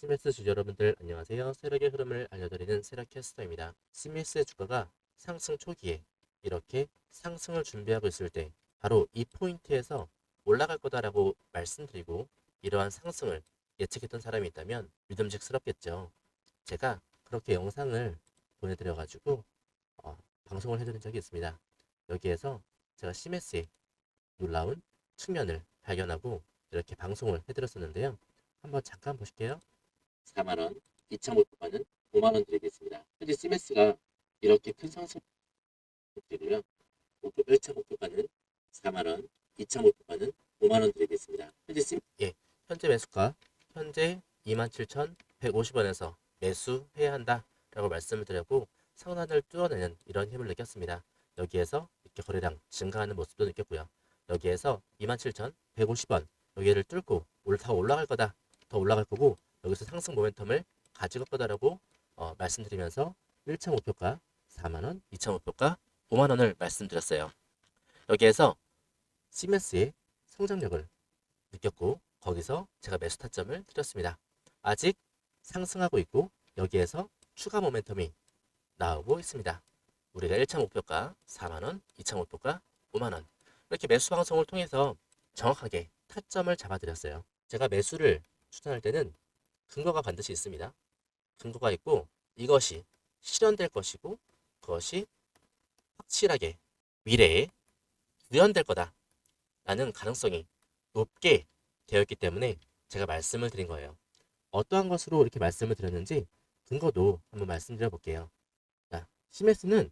주주 여러분들 안녕하세요. 세력의 흐름을 알려드리는 세력캐스터입니다. CMS의 주가가 상승 초기에 이렇게 상승을 준비하고 있을 때 바로 이 포인트에서 올라갈 거다라고 말씀드리고 이러한 상승을 예측했던 사람이 있다면 믿음직스럽겠죠. 제가 그렇게 영상을 보내드려가지고 어, 방송을 해드린 적이 있습니다. 여기에서 제가 CMS의 놀라운 측면을 발견하고 이렇게 방송을 해드렸었는데요. 한번 잠깐 보실게요. 4만원, 2차 목표가는 5만원 드리겠습니다. 현재 CMS가 이렇게 큰 상승 드리고요. 목표 1차 목표가는 4만원, 2차 목표가는 5만원 드리겠습니다. 현재 심, 예, 현재 매수가 현재 27,150원에서 매수해야 한다 라고 말씀을 드렸고 상단을 뚫어내는 이런 힘을 느꼈습니다. 여기에서 이렇게 거래량 증가하는 모습도 느꼈고요. 여기에서 27,150원 여기를 뚫고 올라갈 거다. 더 올라갈 거고 여기서 상승 모멘텀을 가지고 거다라고 어, 말씀드리면서 1차 목표가 4만원, 2차 목표가 5만원을 말씀드렸어요. 여기에서 시멘스의 성장력을 느꼈고 거기서 제가 매수 타점을 드렸습니다. 아직 상승하고 있고 여기에서 추가 모멘텀이 나오고 있습니다. 우리가 1차 목표가 4만원, 2차 목표가 5만원 이렇게 매수 방송을 통해서 정확하게 타점을 잡아드렸어요. 제가 매수를 추천할 때는 근거가 반드시 있습니다. 근거가 있고 이것이 실현될 것이고 그것이 확실하게 미래에 구현될 거다 라는 가능성이 높게 되어 있기 때문에 제가 말씀을 드린 거예요. 어떠한 것으로 이렇게 말씀을 드렸는지 근거도 한번 말씀드려 볼게요. 자, 시메스는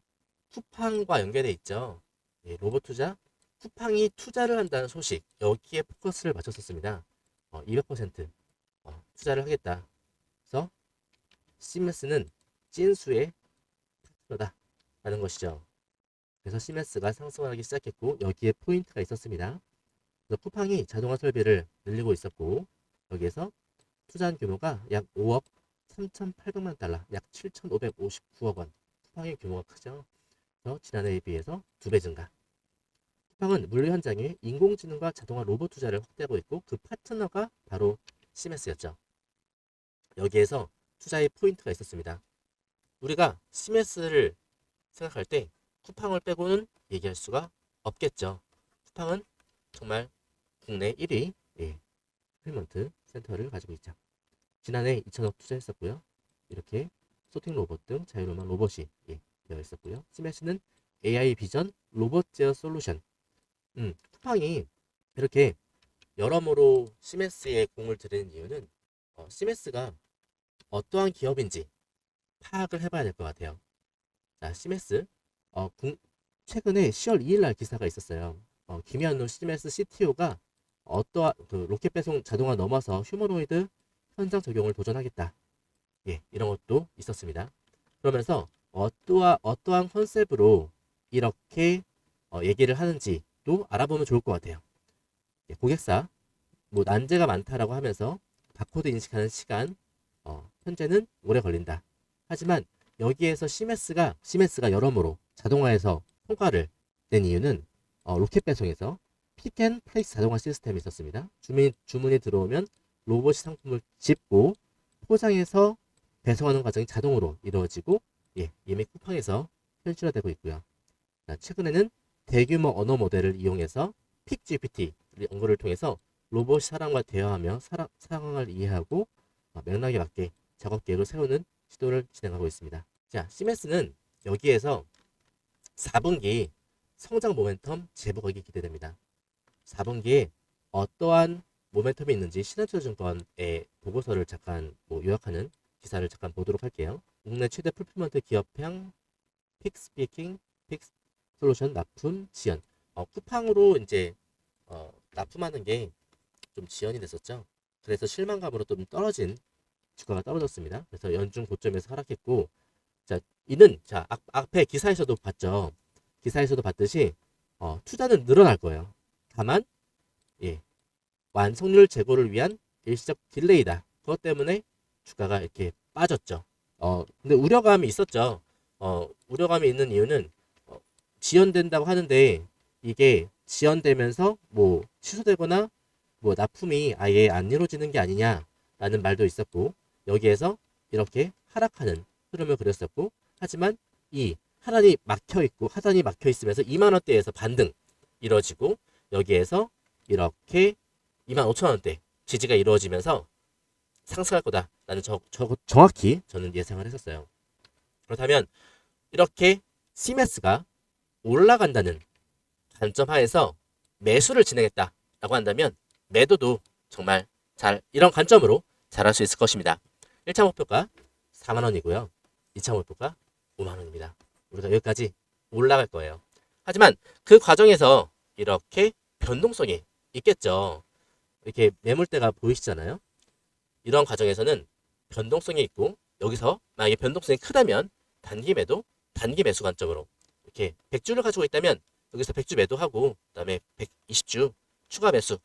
쿠팡과 연계되어 있죠. 예, 로봇 투자, 쿠팡이 투자를 한다는 소식 여기에 포커스를 맞췄었습니다. 어, 200% 어, 투자를 하겠다. 그래서 시메스는 찐수의 파트너다 라는 것이죠. 그래서 시메스가 상승하기 시작했고 여기에 포인트가 있었습니다. 그래서 쿠팡이 자동화 설비를 늘리고 있었고 여기에서 투자한 규모가 약 5억 3,800만 달러, 약 7,559억 원. 쿠팡의 규모가 크죠. 그래서 지난해에 비해서 두 배 증가. 쿠팡은 물류 현장에 인공지능과 자동화 로봇 투자를 확대하고 있고 그 파트너가 바로 시메스였죠. 여기에서 투자의 포인트가 있었습니다. 우리가 시메스를 생각할 때 쿠팡을 빼고는 얘기할 수가 없겠죠. 쿠팡은 정말 국내 1위 예, 풀먼트 센터를 가지고 있죠. 지난해 2천억 투자했었고요. 이렇게 소팅 로봇 등 자유로운 로봇이 예, 되어 있었고요. 시메스는 AI 비전 로봇 제어 솔루션 음, 쿠팡이 이렇게 여러모로 시메스에 공을 들이는 이유는 어, 시메스가 어떠한 기업인지 파악을 해봐야 될 것 같아요. 자, 시메스 어, 국- 최근에 10월 2일 날 기사가 있었어요. 어, 김현우 시메스 CTO가 어떠한 그 로켓 배송 자동화 넘어서 휴머노이드 현장 적용을 도전하겠다. 예, 이런 것도 있었습니다. 그러면서 어떠한 어떠한 컨셉으로 이렇게 어, 얘기를 하는지도 알아보면 좋을 것 같아요. 예, 고객사 뭐 난제가 많다라고 하면서 바코드 인식하는 시간 어, 현재는 오래 걸린다. 하지만 여기에서 시메스가 시메스가 여러모로 자동화에서 성과를 낸 이유는 어, 로켓 배송에서 픽앤 플레이스 자동화 시스템이 있었습니다. 주문 주문이 들어오면 로봇이 상품을 집고 포장해서 배송하는 과정이 자동으로 이루어지고 예, 이미 쿠팡에서 현실화되고 있고요. 자, 최근에는 대규모 언어 모델을 이용해서 픽 GPT 연구를 통해서 로봇 사람과 대화하며 사람, 상황을 이해하고 어, 맥락에 맞게 작업 계획을 세우는 시도를 진행하고 있습니다. 자, 시메스는 여기에서 4분기 성장 모멘텀 제보가기 기대됩니다. 4분기에 어떠한 모멘텀이 있는지 신한투자증권의 보고서를 잠깐 뭐 요약하는 기사를 잠깐 보도록 할게요. 국내 최대 풀필먼트 기업형 픽스피킹 픽스 솔루션 납품 지연. 어, 쿠팡으로 이제 어, 납품하는 게 좀 지연이 됐었죠. 그래서 실망감으로 좀 떨어진 주가가 떨어졌습니다. 그래서 연중 고점에서 하락했고, 자 이는 자 앞, 앞에 기사에서도 봤죠. 기사에서도 봤듯이 어, 투자는 늘어날 거예요. 다만 예, 완성률 제고를 위한 일시적 딜레이다. 그것 때문에 주가가 이렇게 빠졌죠. 어, 근데 우려감이 있었죠. 어, 우려감이 있는 이유는 어, 지연된다고 하는데 이게 지연되면서 뭐 취소되거나 뭐 납품이 아예 안 이루어지는 게 아니냐라는 말도 있었고 여기에서 이렇게 하락하는 흐름을 그렸었고 하지만 이 하단이 막혀 있고 하단이 막혀 있으면서 2만 원대에서 반등 이루어지고 여기에서 이렇게 2만 5천 원대 지지가 이루어지면서 상승할 거다라는 저, 저, 정확히 저는 예상을 했었어요. 그렇다면 이렇게 시메스가 올라간다는 관점 하에서 매수를 진행했다라고 한다면 매도도 정말 잘 이런 관점으로 잘할 수 있을 것입니다. 1차 목표가 4만 원이고요. 2차 목표가 5만 원입니다. 우리가 여기까지 올라갈 거예요. 하지만 그 과정에서 이렇게 변동성이 있겠죠. 이렇게 매물대가 보이시잖아요. 이런 과정에서는 변동성이 있고 여기서 만약에 변동성이 크다면 단기 매도, 단기 매수 관점으로 이렇게 100주를 가지고 있다면 여기서 100주 매도하고 그다음에 120주 추가 매수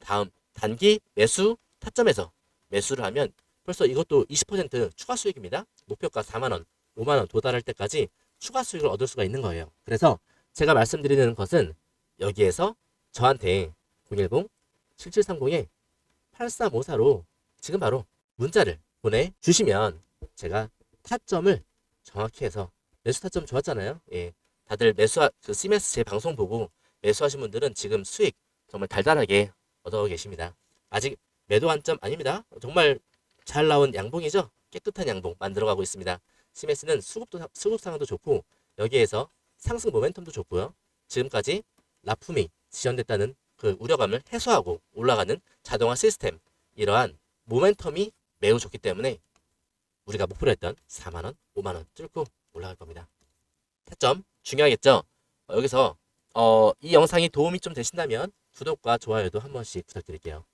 다음 단기 매수 타점에서 매수를 하면 벌써 이것도 20% 추가 수익입니다. 목표가 4만 원, 5만 원 도달할 때까지 추가 수익을 얻을 수가 있는 거예요. 그래서 제가 말씀드리는 것은 여기에서 저한테 010-7730에 8354로 지금 바로 문자를 보내주시면 제가 타점을 정확히 해서 매수 타점 좋았잖아요. 예. 다들 매수, 그 CMS 제 방송 보고 매수하신 분들은 지금 수익 정말 달달하게 얻어 계십니다. 아직 매도 관점 아닙니다. 정말 잘 나온 양봉이죠. 깨끗한 양봉 만들어가고 있습니다. CMS는 수급도, 사- 수급 상황도 좋고 여기에서 상승 모멘텀도 좋고요. 지금까지 납품이 지연됐다는 그 우려감을 해소하고 올라가는 자동화 시스템 이러한 모멘텀이 매우 좋기 때문에 우리가 목표로 했던 4만원, 5만원 뚫고 올라갈 겁니다. 타점 중요하겠죠? 어, 여기서 어, 이 영상이 도움이 좀 되신다면 구독과 좋아요도 한 번씩 부탁드릴게요.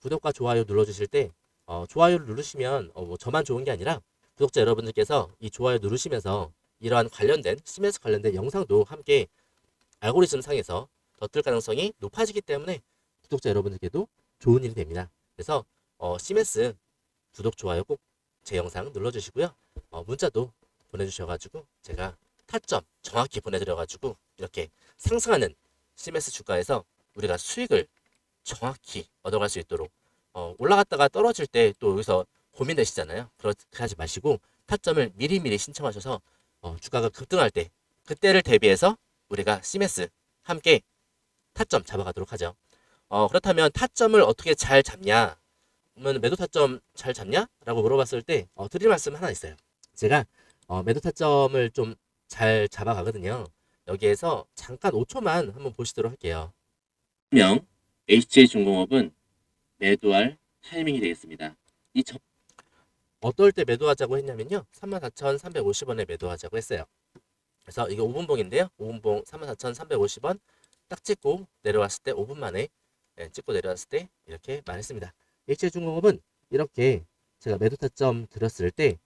구독과 좋아요 눌러주실 때 어, 좋아요를 누르시면 어, 뭐 저만 좋은 게 아니라 구독자 여러분들께서 이 좋아요 누르시면서 이러한 관련된 시메스 관련된 영상도 함께 알고리즘 상에서 더 뜰 가능성이 높아지기 때문에 구독자 여러분들께도 좋은 일이 됩니다. 그래서 어, 시메스 구독 좋아요 꼭 제 영상 눌러주시고요. 어, 문자도 보내주셔가지고 제가 타점 정확히 보내드려가지고 이렇게 상승하는 시메스 주가에서 우리가 수익을 정확히 얻어갈 수 있도록 어, 올라갔다가 떨어질 때 또 여기서 고민되시잖아요. 그렇게 하지 마시고 타점을 미리미리 신청하셔서 어, 주가가 급등할 때 그때를 대비해서 우리가 시메스 함께 타점 잡아가도록 하죠. 어, 그렇다면 타점을 어떻게 잘 잡냐? 그러면 매도 타점 잘 잡냐? 라고 물어봤을 때 어, 드릴 말씀 하나 있어요. 제가 어, 매도 타점을 좀 잘 잡아가거든요. 여기에서 잠깐 5초만 한번 보시도록 할게요. 명 HJ중공업은 매도할 타이밍이 되겠습니다. 이 점... 어떨 때 매도하자고 했냐면요. 34,350원에 매도하자고 했어요. 그래서 이게 5분봉인데요. 5분봉 34,350원 딱 찍고 내려왔을 때 5분 만에 예, 찍고 내려왔을 때 이렇게 말했습니다. HJ중공업은 이렇게 제가 매도 타점 드렸을 때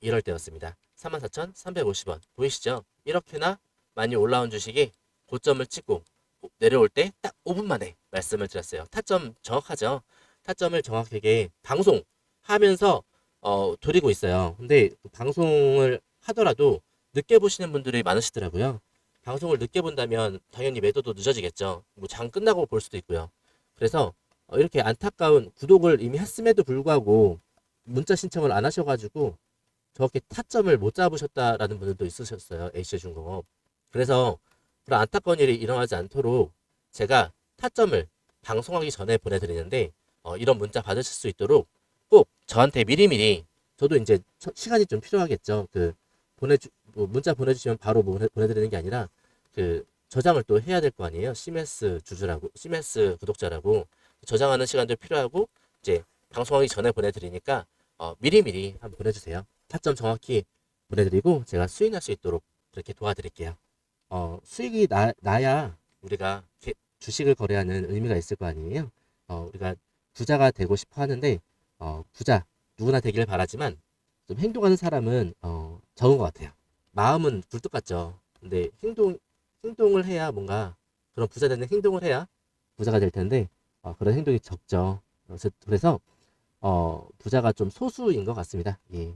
이럴 때였습니다. 34,350원 보이시죠? 이렇게나 많이 올라온 주식이 고점을 찍고 내려올 때 딱 5분 만에 말씀을 드렸어요. 타점 정확하죠? 타점을 정확하게 방송하면서 어, 드리고 있어요. 근데 방송을 하더라도 늦게 보시는 분들이 많으시더라고요. 방송을 늦게 본다면 당연히 매도도 늦어지겠죠. 뭐 장 끝나고 볼 수도 있고요. 그래서 어, 이렇게 안타까운 구독을 이미 했음에도 불구하고 문자 신청을 안 하셔가지고 저렇게 타점을 못 잡으셨다라는 분들도 있으셨어요. HJ중공업. 그래서 그런 안타까운 일이 일어나지 않도록 제가 타점을 방송하기 전에 보내드리는데 어, 이런 문자 받으실 수 있도록 꼭 저한테 미리미리 저도 이제 처- 시간이 좀 필요하겠죠. 그 보내주 뭐 문자 보내주시면 바로 보내, 보내드리는 게 아니라 그 저장을 또 해야 될 거 아니에요. CMS 주주라고 CMS 구독자라고 저장하는 시간도 필요하고 이제 방송하기 전에 보내드리니까 어, 미리미리 한번 보내주세요. 타점 정확히 보내드리고 제가 수익 날 수 있도록 그렇게 도와드릴게요. 어, 수익이 나, 나야 우리가 게- 주식을 거래하는 의미가 있을 거 아니에요. 어, 우리가 부자가 되고 싶어 하는데 어, 부자 누구나 되기를 바라지만 좀 행동하는 사람은 어, 적은 것 같아요. 마음은 굴뚝 같죠. 근데 행동 행동을 해야 뭔가 그런 부자 되는 행동을 해야 부자가 될 텐데 어, 그런 행동이 적죠. 그래서, 그래서 어, 부자가 좀 소수인 것 같습니다. 예.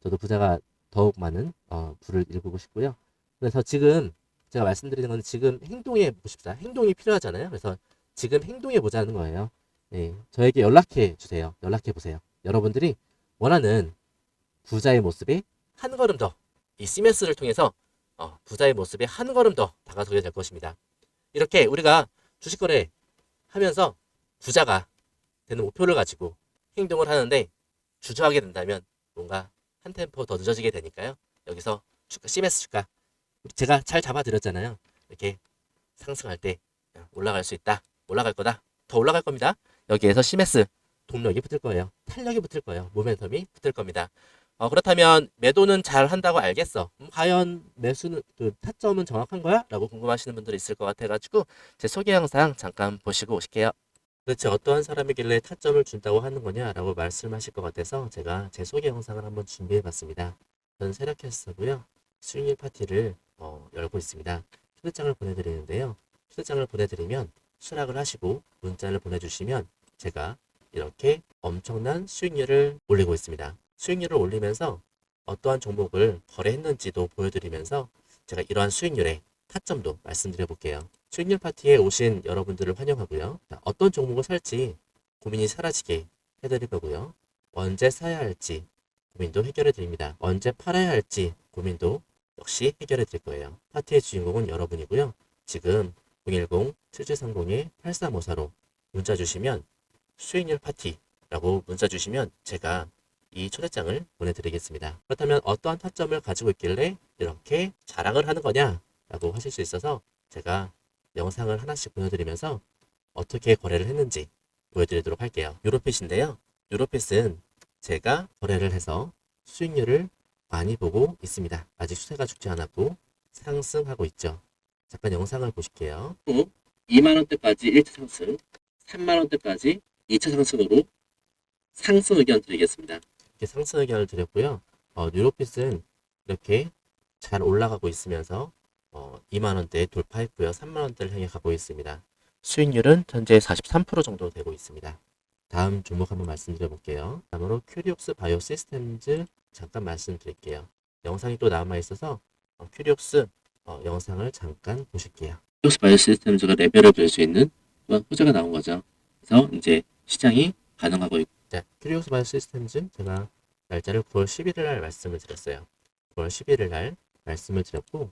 저도 부자가 더욱 많은 어, 부를 일구고 싶고요. 그래서 지금 제가 말씀드리는 건 지금 행동해 보십시다. 행동이 필요하잖아요. 그래서 지금 행동해 보자는 거예요. 예, 저에게 연락해 주세요. 연락해 보세요. 여러분들이 원하는 부자의 모습에 한 걸음 더이 CMS를 통해서 어, 부자의 모습에 한 걸음 더 다가서게 될 것입니다. 이렇게 우리가 주식 거래 하면서 부자가 되는 목표를 가지고 행동을 하는데 주저하게 된다면 뭔가 한 템포 더 늦어지게 되니까요. 여기서 주가 CMS 주가 제가 잘 잡아드렸잖아요. 이렇게 상승할 때 올라갈 수 있다. 올라갈 거다. 더 올라갈 겁니다. 여기에서 CMS 동력이 붙을 거예요. 탄력이 붙을 거예요. 모멘텀이 붙을 겁니다. 어, 그렇다면 매도는 잘 한다고 알겠어. 음, 과연 매수는 그 타점은 정확한 거야? 라고 궁금하시는 분들이 있을 것 같아가지고 제 소개 영상 잠깐 보시고 오실게요. 도대체 어떠한 사람이길래 타점을 준다고 하는 거냐라고 말씀하실 것 같아서 제가 제 소개 영상을 한번 준비해 봤습니다. 저는 세라캐스터고요. 수익률 파티를 어, 열고 있습니다. 초대장을 보내드리는데요. 초대장을 보내드리면 수락을 하시고 문자를 보내주시면 제가 이렇게 엄청난 수익률을 올리고 있습니다. 수익률을 올리면서 어떠한 종목을 거래했는지도 보여드리면서 제가 이러한 수익률의 타점도 말씀드려 볼게요. 수익률 파티에 오신 여러분들을 환영하고요. 자, 어떤 종목을 살지 고민이 사라지게 해드릴 거고요. 언제 사야 할지 고민도 해결해 드립니다. 언제 팔아야 할지 고민도 역시 해결해 드릴 거예요. 파티의 주인공은 여러분이고요. 지금 010-7730-8354로 문자 주시면 수익률 파티라고 문자 주시면 제가 이 초대장을 보내드리겠습니다. 그렇다면 어떠한 타점을 가지고 있길래 이렇게 자랑을 하는 거냐? 라고 하실 수 있어서 제가 영상을 하나씩 보여드리면서 어떻게 거래를 했는지 보여드리도록 할게요. 유로핏인데요. 유로핏은 제가 거래를 해서 수익률을 많이 보고 있습니다. 아직 수세가 죽지 않았고 상승하고 있죠. 잠깐 영상을 보실게요. 2만원대까지 1차 상승, 3만원대까지 2차 상승으로 상승 의견 드리겠습니다. 이렇게 상승 의견을 드렸고요. 어, 뉴로핏은 이렇게 잘 올라가고 있으면서 어, 2만 원대 돌파했고요. 3만 원대를 향해 가고 있습니다. 수익률은 현재 43% 정도 되고 있습니다. 다음 종목 한번 말씀드려 볼게요. 다음으로 큐리옥스 바이오 시스템즈 잠깐 말씀드릴게요. 영상이 또 남아 있어서 어, 큐리옥스 어, 영상을 잠깐 보실게요. 큐리옥스 바이오 시스템즈가 레벨을 볼수 있는 또한 호재가 나온 거죠. 그래서 이제 시장이 반응하고 있고 자, 큐리오스 바이오 시스템즈 제가 날짜를 9월 11일 날 말씀을 드렸어요. 9월 11일 날 말씀을 드렸고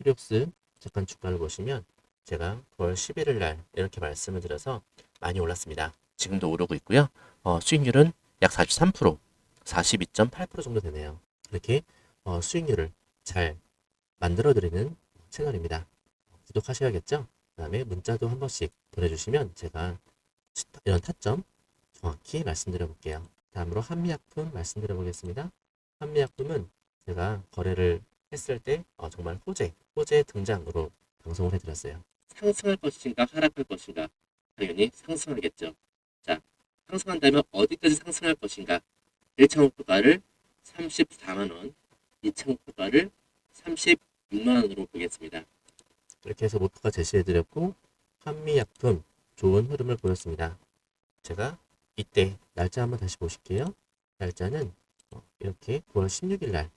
큐리옥스 잠깐 주가를 보시면 제가 9월 11일 날 이렇게 말씀을 드려서 많이 올랐습니다. 지금도 오르고 있고요. 어, 수익률은 약 43%, 42.8% 정도 되네요. 이렇게 어, 수익률을 잘 만들어드리는 채널입니다. 구독하셔야겠죠? 그 다음에 문자도 한 번씩 보내주시면 제가 이런 타점 정확히 말씀드려 볼게요. 다음으로 한미약품 말씀드려 보겠습니다. 한미약품은 제가 거래를 했을 때 어, 정말 호재, 호재 등장으로 방송을 해드렸어요. 상승할 것인가 하락할 것인가 당연히 상승하겠죠. 자, 상승한다면 어디까지 상승할 것인가? 1차 목표가를 34만 원, 2차 목표가를 36만 원으로 보겠습니다. 이렇게 해서 목표가 제시해드렸고 한미약품 좋은 흐름을 보였습니다. 제가 이때 날짜 한번 다시 보실게요. 날짜는 어, 이렇게 9월 16일 날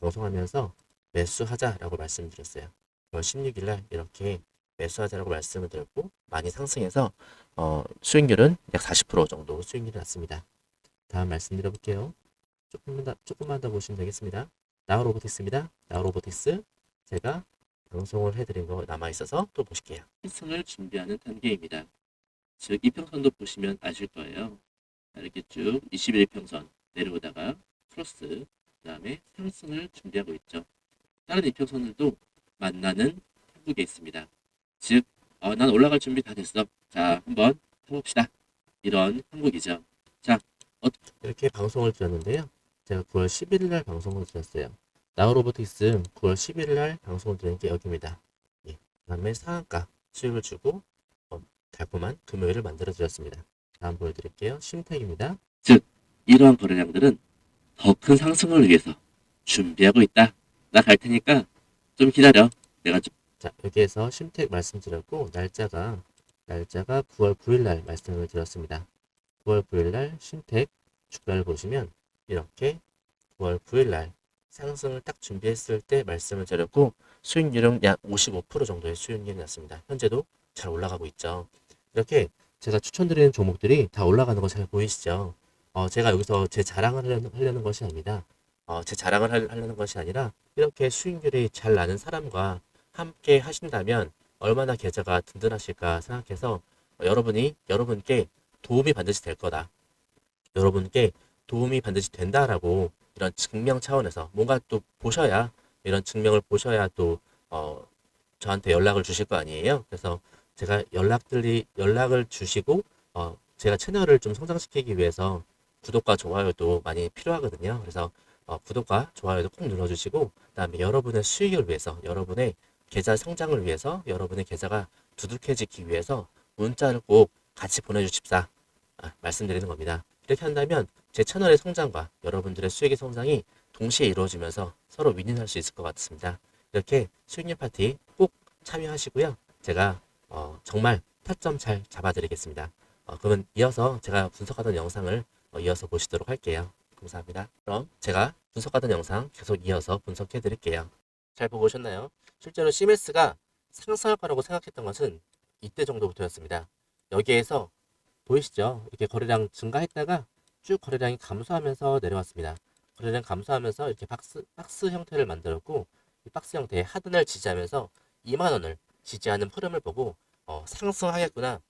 방송하면서 매수하자라고 말씀드렸어요. 9월 16일 날 이렇게 매수하자라고 말씀을 드렸고 많이 상승해서 어, 수익률은 약 40% 정도 수익률이 났습니다. 다음 말씀드려 볼게요. 조금만 더, 조금만 더 보시면 되겠습니다. 나우로보틱스입니다. 나우로보틱스 제가 방송을 해드린 거 남아 있어서 또 보실게요. 필승을 준비하는 단계입니다. 즉 이평선도 보시면 아실 거예요. 자, 이렇게 쭉 21평선 내려오다가 크로스 그 다음에 상승을 준비하고 있죠. 다른 이평선들도 만나는 한국에 있습니다. 즉, 어, 난 올라갈 준비 다 됐어. 자, 한번 해봅시다. 이런 한국이죠. 자, 어, 이렇게 방송을 드렸는데요. 제가 9월 11일 날 방송을 드렸어요. 나우로보틱스 9월 11일 날 방송을 드린 게 여기입니다. 예. 그 다음에 상한가 수익을 주고 어, 달콤한 금요일을 만들어 드렸습니다. 다음 보여드릴게요. 심택입니다. 즉, 이러한 거래량들은 더 큰 상승을 위해서 준비하고 있다. 나 갈 테니까 좀 기다려. 내가 좀. 자, 여기에서 심택 말씀드렸고, 날짜가, 날짜가 9월 9일 날 말씀을 드렸습니다. 9월 9일 날 심택 주가를 보시면, 이렇게 9월 9일 날 상승을 딱 준비했을 때 말씀을 드렸고, 수익률은 약 55% 정도의 수익률이 났습니다. 현재도 잘 올라가고 있죠. 이렇게 제가 추천드리는 종목들이 다 올라가는 거 잘 보이시죠? 어, 제가 여기서 제 자랑을 하려는, 하려는 것이 아닙니다. 어, 제 자랑을 할- 하려는 것이 아니라 이렇게 수익률이 잘 나는 사람과 함께 하신다면 얼마나 계좌가 든든하실까 생각해서 어, 여러분이 여러분께 도움이 반드시 될 거다. 여러분께 도움이 반드시 된다라고 이런 증명 차원에서 뭔가 또 보셔야 이런 증명을 보셔야 또 어, 저한테 연락을 주실 거 아니에요. 그래서 제가 연락들이 연락을 주시고 어, 제가 채널을 좀 성장시키기 위해서 구독과 좋아요도 많이 필요하거든요. 그래서 어, 구독과 좋아요도 꼭 눌러주시고 그다음에 여러분의 수익을 위해서 여러분의 계좌 성장을 위해서 여러분의 계좌가 두둑해지기 위해서 문자를 꼭 같이 보내주십사 아, 말씀드리는 겁니다. 이렇게 한다면 제 채널의 성장과 여러분들의 수익의 성장이 동시에 이루어지면서 서로 윈윈할 수 있을 것 같습니다. 이렇게 수익률 파티 꼭 참여하시고요. 제가 어, 정말 타점 잘 잡아드리겠습니다. 어, 그러면 이어서 제가 분석하던 영상을 어, 이어서 보시도록 할게요. 감사합니다. 그럼 제가 분석하던 영상 계속 이어서 분석해 드릴게요. 잘 보고 오셨나요? 실제로 CMS가 상승할 거라고 생각했던 것은 이때 정도부터였습니다. 여기에서 보이시죠? 이렇게 거래량 증가했다가 쭉 거래량이 감소하면서 내려왔습니다. 거래량 감소하면서 이렇게 박스, 박스 형태를 만들었고 이 박스 형태의 하단을 지지하면서 2만 원을 지지하는 흐름을 보고 어, 상승하겠구나.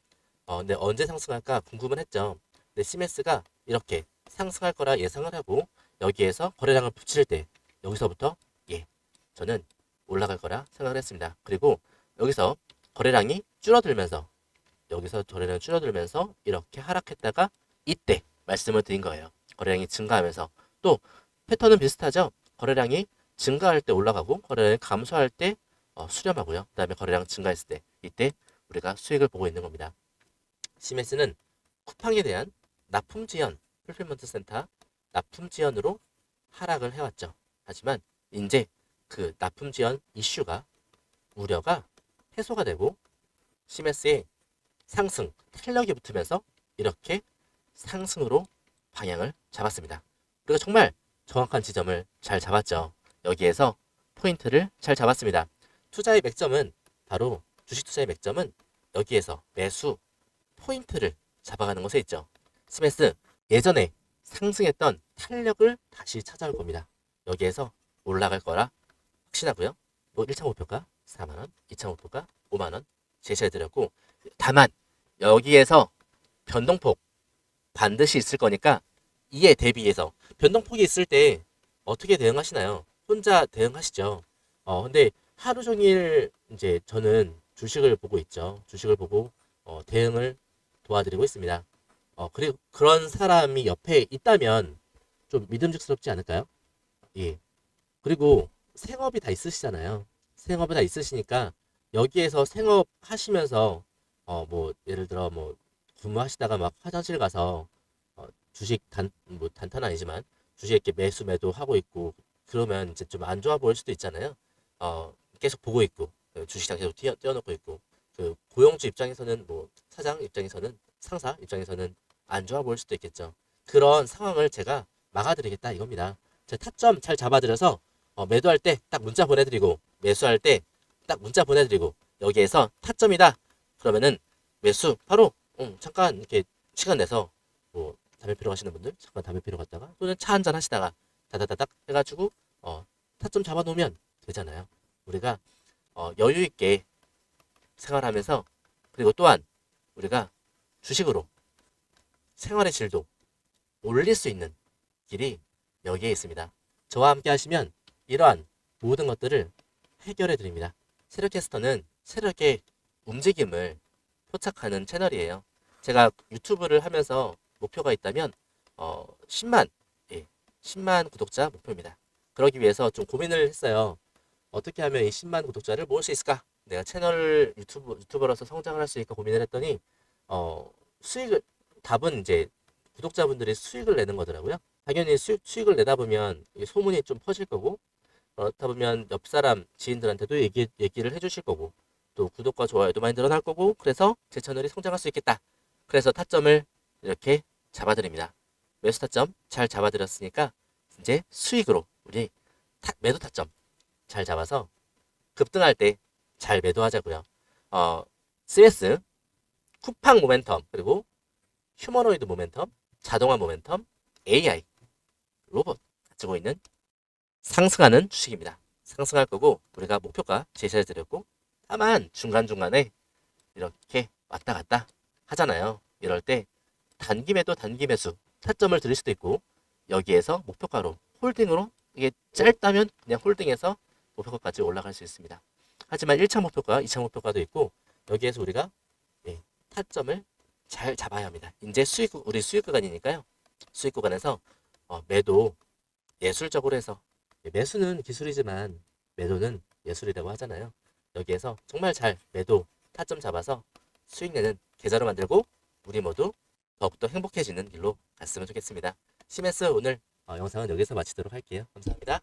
어, 근데 언제 상승할까 궁금은 했죠. 근데 시메스가 이렇게 상승할 거라 예상을 하고 여기에서 거래량을 붙일 때 여기서부터 예 저는 올라갈 거라 생각을 했습니다. 그리고 여기서 거래량이 줄어들면서 여기서 거래량이 줄어들면서 이렇게 하락했다가 이때 말씀을 드린 거예요. 거래량이 증가하면서 또 패턴은 비슷하죠. 거래량이 증가할 때 올라가고 거래량이 감소할 때 어, 수렴하고요. 그 다음에 거래량 증가했을 때 이때 우리가 수익을 보고 있는 겁니다. 시메스는 쿠팡에 대한 납품 지연 풀필먼트 센터 납품 지연으로 하락을 해왔죠. 하지만 이제 그 납품 지연 이슈가 우려가 해소가 되고 시메스의 상승 탄력이 붙으면서 이렇게 상승으로 방향을 잡았습니다. 우리가 정말 정확한 지점을 잘 잡았죠. 여기에서 포인트를 잘 잡았습니다. 투자의 맥점은 바로 주식 투자의 맥점은 여기에서 매수 포인트를 잡아가는 것에 있죠. 스매스 예전에 상승했던 탄력을 다시 찾아올 겁니다. 여기에서 올라갈 거라 확신하고요. 뭐 1차 목표가 4만원, 2차 목표가 5만원 제시해드렸고 다만 여기에서 변동폭 반드시 있을 거니까 이에 대비해서 변동폭이 있을 때 어떻게 대응하시나요? 혼자 대응하시죠. 어 근데 하루 종일 이제 저는 주식을 보고 있죠. 주식을 보고 어, 대응을 도와드리고 있습니다. 어 그리고 그런 사람이 옆에 있다면 좀 믿음직스럽지 않을까요? 예. 그리고 생업이 다 있으시잖아요. 생업이 다 있으시니까 여기에서 생업 하시면서 어 뭐 예를 들어 뭐 근무하시다가 막 화장실 가서 어, 주식 단 뭐 단타는 아니지만 주식 이렇게 매수 매도 하고 있고 그러면 이제 좀 안 좋아 보일 수도 있잖아요. 어 계속 보고 있고 그 주식장 계속 띄워, 띄워놓고 있고 그 고용주 입장에서는 뭐 사장 입장에서는 상사 입장에서는 안 좋아 보일 수도 있겠죠. 그런 상황을 제가 막아드리겠다 이겁니다. 제 타점 잘 잡아드려서 어, 매도할 때 딱 문자 보내드리고 매수할 때 딱 문자 보내드리고 여기에서 타점이다 그러면은 매수 바로 음, 잠깐 이렇게 시간 내서 뭐 담배 피러 가시는 분들 잠깐 담배 피러 갔다가 또는 차 한잔 하시다가 다다다닥 해가지고 어, 타점 잡아놓으면 되잖아요. 우리가 어, 여유 있게 생활하면서 그리고 또한 우리가 주식으로 생활의 질도 올릴 수 있는 길이 여기에 있습니다. 저와 함께 하시면 이러한 모든 것들을 해결해 드립니다. 세력캐스터는 세력의 움직임을 포착하는 채널이에요. 제가 유튜브를 하면서 목표가 있다면 어, 10만 예, 10만 구독자 목표입니다. 그러기 위해서 좀 고민을 했어요. 어떻게 하면 이 10만 구독자를 모을 수 있을까? 내가 채널 유튜브 유튜버로서 성장을 할 수 있을까 고민을 했더니 어, 수익을 답은 이제 구독자분들이 수익을 내는 거더라고요. 당연히 수, 수익을 내다 보면 소문이 좀 퍼질 거고 그렇다 보면 옆 사람 지인들한테도 얘기, 얘기를 해주실 거고 또 구독과 좋아요도 많이 늘어날 거고 그래서 제 채널이 성장할 수 있겠다. 그래서 타점을 이렇게 잡아드립니다. 매수 타점 잘 잡아드렸으니까 이제 수익으로 우리 타, 매도 타점 잘 잡아서 급등할 때 잘 매도하자고요. 어, CS 쿠팡 모멘텀 그리고 휴머노이드 모멘텀 자동화 모멘텀, AI, 로봇 가지고 있는 상승하는 주식입니다. 상승할 거고 우리가 목표가 제시해 드렸고 다만 중간중간에 이렇게 왔다 갔다 하잖아요. 이럴 때 단기 매도 단기 매수 타점을 드릴 수도 있고 여기에서 목표가로 홀딩으로 이게 짧다면 그냥 홀딩해서 목표가까지 올라갈 수 있습니다. 하지만 1차 목표가, 2차 목표가도 있고 여기에서 우리가 예, 타점을 잘 잡아야 합니다. 이제 수익 구- 우리 수익 구간이니까요. 수익 구간에서 어, 매도 예술적으로 해서 예, 매수는 기술이지만 매도는 예술이라고 하잖아요. 여기에서 정말 잘 매도 타점 잡아서 수익 내는 계좌를 만들고 우리 모두 더욱더 행복해지는 길로 갔으면 좋겠습니다. 시메스 오늘 어, 영상은 여기서 마치도록 할게요. 감사합니다.